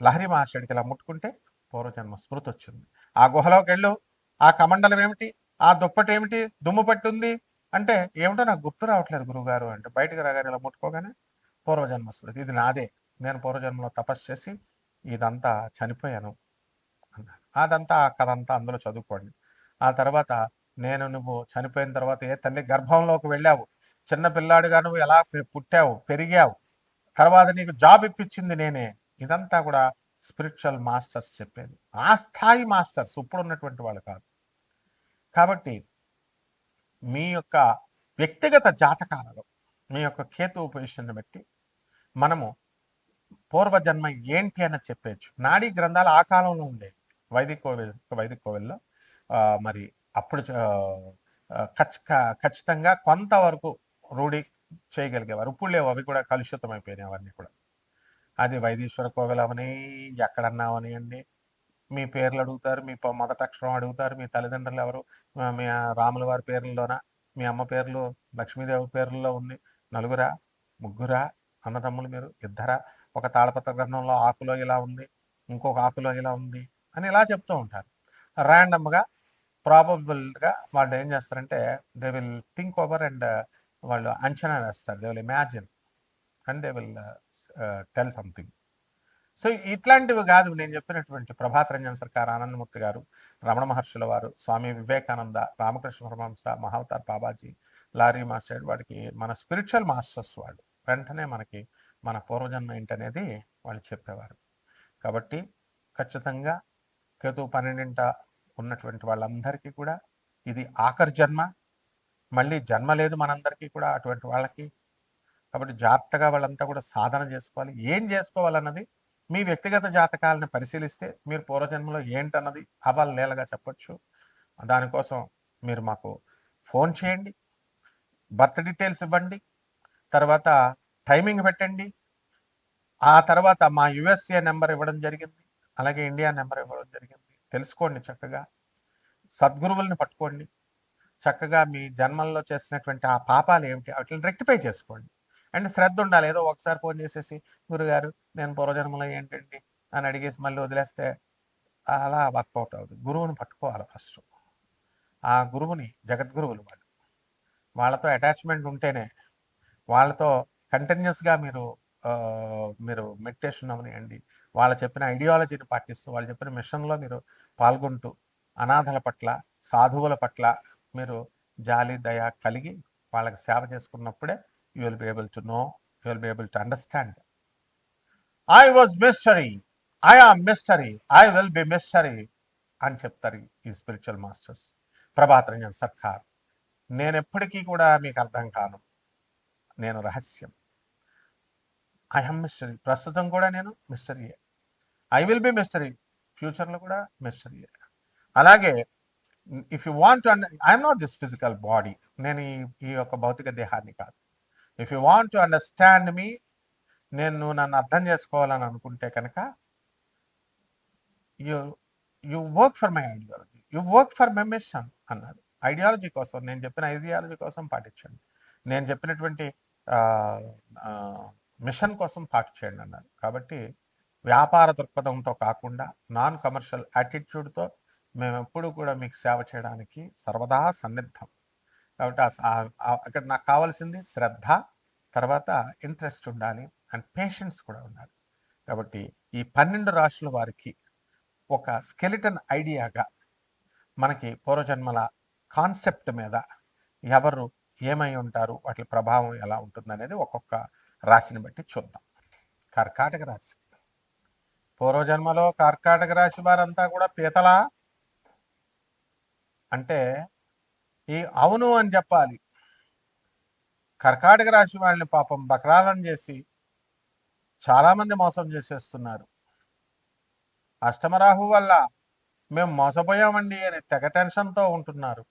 లహరి మహాశయుడికి ఇలా ముట్టుకుంటే పూర్వజన్మ స్మృతి వచ్చింది ఆ గుహలోకి వెళ్ళు ఆ కమండలం ఏమిటి ఆ దుప్పటి ఏమిటి దుమ్ము పట్టి ఉంది అంటే ఏమిటో నాకు గుర్తు రావట్లేదు గురువుగారు అంటే బయటకు రాగానే ఇలా ముట్టుకోగానే పూర్వజన్మ స్మృతి ఇది నాదే నేను పూర్వజన్మలో తపస్సు చేసి ఇదంతా చనిపోయాను అన్నాడు అదంతా ఆ కథంతా అందులో చదువుకోండి. ఆ తర్వాత నేను నువ్వు చనిపోయిన తర్వాత ఏ తల్లి గర్భంలోకి వెళ్ళావు చిన్న పిల్లాడుగా నువ్వు ఎలా పుట్టావు పెరిగావు తర్వాత నీకు జాబ్ ఇప్పించింది నేనే ఇదంతా కూడా స్పిరిచువల్ మాస్టర్స్ చెప్పేది. ఆ స్థాయి మాస్టర్స్ ఇప్పుడు ఉన్నటువంటి వాళ్ళు కాదు. కాబట్టి మీ యొక్క వ్యక్తిగత జాతకాలలో మీ యొక్క కేతు పొజిషన్ని బట్టి మనము పూర్వజన్మ ఏంటి అని చెప్పచ్చు నాడీ గ్రంథాలు ఆ కాలంలో ఉండేవి వైదిక కోవిల్ వైదిక కోవిల్లో మరి అప్పుడు ఖచ్చితంగా కొంతవరకు రూఢి చేయగలిగేవారు. ఇప్పుడు లేవు అవి కూడా కలుషితం అయిపోయినాయి అవన్నీ కూడా. అది వైదీశ్వర కోవిల్ ఎక్కడన్నావని అండి. మీ పేర్లు అడుగుతారు మీ మొదట మొదటి అక్షరం అడుగుతారు మీ తల్లిదండ్రులు ఎవరు? మీ రాముల వారి పేర్లలోన? మీ అమ్మ పేర్లు లక్ష్మీదేవి పేర్లలో ఉంది నలుగురా ముగ్గురా అన్నదమ్ములు మీరు ఇద్దరా? ఒక తాళపత్ర గ్రంథంలో ఆకులో ఇలా ఉంది ఇంకొక ఆకులో ఇలా ఉంది అని ఇలా చెప్తూ ఉంటారు. ర్యాండమ్గా ప్రాబబుల్గా వాళ్ళు ఏం చేస్తారంటే they will think over and వాళ్ళు అంచనా వేస్తారు. They will imagine. And they will tell something so ఇట్లాంటివి కాదు. నేను చెప్పినటువంటి ప్రభాత్ రంజన్ సర్కార్ ఆనందమూర్తి గారు రమణ మహర్షుల వారు స్వామి వివేకానంద రామకృష్ణ పరమహంస మహావతార్ బాబాజీ లారీ మాస్టర్ వాడికి మన స్పిరిచువల్ మాస్టర్స్ వాళ్ళు వెంటనే మనకి మన పూర్వజన్మ ఏంటనేది వాళ్ళు చెప్పేవారు. కాబట్టి ఖచ్చితంగా కేతు పన్నెండింట ఉన్నటువంటి వాళ్ళందరికీ కూడా ఇది ఆఖరి జన్మ. మళ్ళీ జన్మ లేదు మనందరికీ కూడా అటువంటి వాళ్ళకి కాబట్టి జాగ్రత్తగా వాళ్ళంతా కూడా సాధన చేసుకోవాలి. ఏం చేసుకోవాలన్నది మీ వ్యక్తిగత జాతకాలను పరిశీలిస్తే మీరు పూర్వజన్మలో ఏంటన్నది అవాలు నేలగా చెప్పొచ్చు. దానికోసం మీరు మాకు ఫోన్ చేయండి బర్త్ డీటెయిల్స్ ఇవ్వండి తర్వాత టైమింగ్ పెట్టండి. ఆ తర్వాత మా యుఎస్ఏ నెంబర్ ఇవ్వడం జరిగింది అలాగే ఇండియా నెంబర్ ఇవ్వడం జరిగింది. తెలుసుకోండి చక్కగా. సద్గురువుల్ని పట్టుకోండి. చక్కగా మీ జన్మల్లో చేసినటువంటి ఆ పాపాలు ఏమిటి? వాటిని రెక్టిఫై చేసుకోండి. అండ్ శ్రద్ధ ఉండాలి ఏదో ఒకసారి ఫోన్ చేసేసి గురుగారు నేను పూర్వజన్మలో ఏంటండి? అని అడిగేసి మళ్ళీ వదిలేస్తే అలా వర్కౌట్ అవుతుంది గురువుని పట్టుకోవాలి ఫస్ట్. ఆ గురువుని జగద్గురువులు వాళ్ళు. వాళ్ళతో అటాచ్మెంట్ ఉంటేనే వాళ్ళతో కంటిన్యూస్గా మీరు మీరు మెడిటేషన్ అవనియండి వాళ్ళు చెప్పిన ఐడియాలజీని పాటిస్తూ వాళ్ళు చెప్పిన మిషన్లో మీరు పాల్గొంటూ అనాథల పట్ల సాధువుల పట్ల మీరు జాలి దయ కలిగి వాళ్ళకి సేవ చేసుకున్నప్పుడే you will be able to know you will be able to understand I was mystery I am mystery I will be mystery అని చెప్తారు ఈ స్పిరిచువల్ మాస్టర్స్ ప్రభాత్ రంజన్ సర్కార్ నేను ఎప్పటికీ కూడా మీకు అర్థం కాను. నేను రహస్యం. ఐ హమ్ మిస్టరీ ప్రస్తుతం కూడా నేను మిస్టరీయే ఐ విల్ బి మిస్టరీ ఫ్యూచర్లో కూడా మిస్టరీయే అలాగే if you want to I'm not this physical body నేను ఈ ఈ యొక్క భౌతిక దేహాన్ని కాదు. If you want to understand me నేను నువ్వు నన్ను అర్థం చేసుకోవాలని అనుకుంటే కనుక you you work for my ideology you work for my mission అన్నాడు. ఐడియాలజీ కోసం నేను చెప్పిన ఐడియాలజీ కోసం పాటించండి. నేను చెప్పినటువంటి మిషన్ కోసం పాటించండి అన్నాడు. కాబట్టి వ్యాపార దృక్పథంతో కాకుండా నాన్ కమర్షియల్ యాటిట్యూడ్తో మేము ఎప్పుడు కూడా మీకు సేవ చేయడానికి సర్వదా సన్నిద్ధం. కాబట్టి అక్కడ నాకు కావాల్సింది శ్రద్ధ తర్వాత ఇంట్రెస్ట్ ఉండాలి అండ్ పేషెన్స్ కూడా ఉండాలి. కాబట్టి ఈ పన్నెండు రాశుల వారికి ఒక స్కెలిటన్ ఐడియాగా మనకి పూర్వజన్మల కాన్సెప్ట్ మీద ఎవరు ఏమై ఉంటారు వాటి ప్రభావం ఎలా ఉంటుంది అనేది ఒక్కొక్క రాశిని బట్టి చూద్దాం. కర్కాటక రాశి. పూర్వజన్మలో కర్కాటక రాశి వారంతా కూడా పీతల? అంటే ఈ అవును అని చెప్పాలి. కర్కాటక రాశి వాళ్ళని పాపం బకరాలను చేసి చాలామంది మోసం చేసేస్తున్నారు. అష్టమరాహు వల్ల మేము మోసపోయామండి అని తెగ టెన్షన్తో ఉంటున్నారు.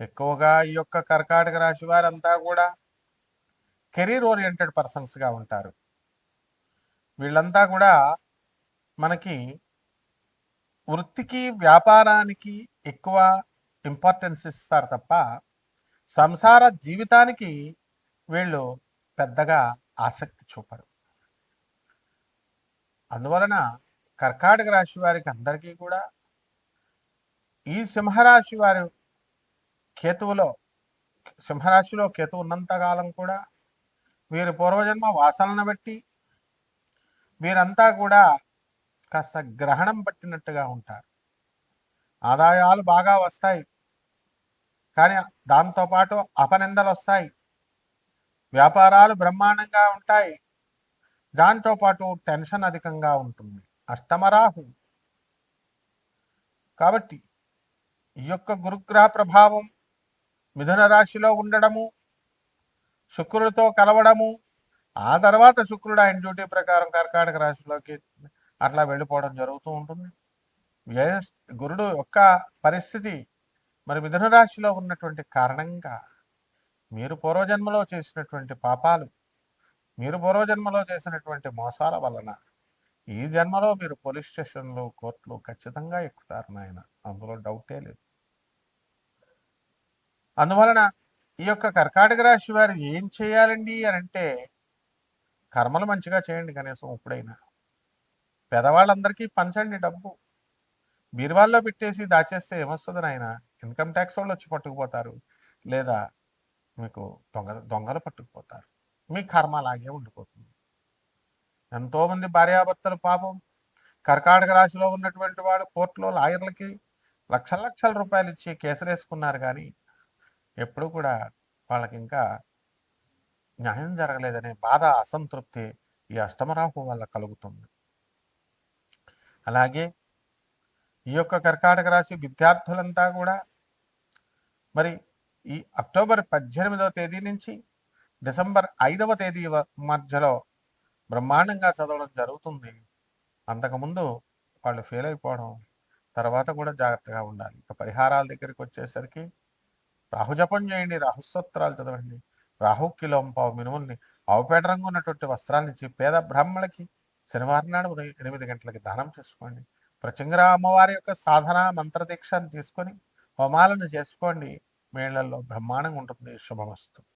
ఎక్కువగా ఈ యొక్క కర్కాటక రాశి వారంతా కూడా కెరీర్ ఓరియంటెడ్ పర్సన్స్గా ఉంటారు. వీళ్ళంతా కూడా మనకి వృత్తికి వ్యాపారానికి ఎక్కువ ఇంపార్టెన్స్ ఇస్తారు తప్ప సంసార జీవితానికి వీళ్ళు పెద్దగా ఆసక్తి చూపరు. అందువలన కర్కాటక రాశి వారికి అందరికీ కూడా ఈ సింహరాశి వారు కేతువులో సింహరాశిలో కేతు ఉన్నంతకాలం కూడా వీరి పూర్వజన్మ వాసనను బట్టి వీరంతా కూడా కాస్త గ్రహణం పట్టినట్టుగా ఉంటారు. ఆదాయాలు బాగా వస్తాయి. కానీ దాంతోపాటు అపనిందలు వస్తాయి వ్యాపారాలు బ్రహ్మాండంగా ఉంటాయి. దాంతోపాటు టెన్షన్ అధికంగా ఉంటుంది. అష్టమరాహు. కాబట్టి ఈ యొక్క గురుగ్రహ ప్రభావం మిథున రాశిలో ఉండడము శుక్రుడితో కలవడము ఆ తర్వాత శుక్రుడు ఆయన డ్యూటీ ప్రకారం కర్కాటక రాశిలోకి అట్లా వెళ్ళిపోవడం జరుగుతూ ఉంటుంది. వ్యయస్ గురుడు యొక్క పరిస్థితి మరి మిథున రాశిలో ఉన్నటువంటి కారణంగా మీరు పూర్వజన్మలో చేసినటువంటి పాపాలు మీరు పూర్వజన్మలో చేసినటువంటి మోసాల వలన ఈ జన్మలో మీరు పోలీస్ స్టేషన్లు కోర్టులు ఖచ్చితంగా ఎక్కుతారు నాయన. అందులో డౌటే లేదు. అందువలన ఈ యొక్క కర్కాటక రాశి వారు ఏం చేయాలండి అని అంటే కర్మలు మంచిగా చేయండి కనీసం ఇప్పుడైనా పేదవాళ్ళందరికీ పంచండి డబ్బు. బీరువాల్లో పెట్టేసి దాచేస్తే ఏమొస్తుంది నాయన? ఇన్కమ్ ట్యాక్స్ వాళ్ళు వచ్చి పట్టుకుపోతారు. లేదా మీకు దొంగ దొంగలు పట్టుకుపోతారు. మీ కర్మ అలాగే ఉండిపోతుంది. ఎంతోమంది భార్యాభర్తలు పాపం కర్కాటక రాశిలో ఉన్నటువంటి వాడు కోర్టులో లాయర్లకి లక్షల లక్షల రూపాయలు ఇచ్చి కేసులు వేసుకున్నారు కానీ ఎప్పుడు కూడా వాళ్ళకి ఇంకా న్యాయం జరగలేదనే బాధ అసంతృప్తి ఈ అష్టమరాహు వల్ల కలుగుతుంది. అలాగే ఈ యొక్క కర్కాటక రాశి విద్యార్థులంతా కూడా మరి ఈ అక్టోబర్ పద్దెనిమిదవ తేదీ నుంచి డిసెంబర్ ఐదవ తేదీ మధ్యలో బ్రహ్మాండంగా చదవడం జరుగుతుంది. అంతకుముందు వాళ్ళు ఫెయిల్ అయిపోవడం తర్వాత కూడా జాగ్రత్తగా ఉండాలి. ఇక పరిహారాల దగ్గరికి వచ్చేసరికి రాహుజపం చేయండి రాహుస్తోత్రాలు చదవండి రాహు కిలోం పావు మినుముల్ని ఆవుపేట రంగు ఉన్నటువంటి వస్త్రాలు ఇచ్చి పేద బ్రాహ్మణులకి శనివారం నాడు ఉదయం ఎనిమిది గంటలకి దానం చేసుకోండి. ప్రచంగర అమ్మవారి యొక్క సాధన మంత్రదీక్షను తీసుకొని హోమాలను చేసుకోండి. మేళ్ళలో బ్రహ్మాండంగా ఉంటుంది. శుభమస్తు.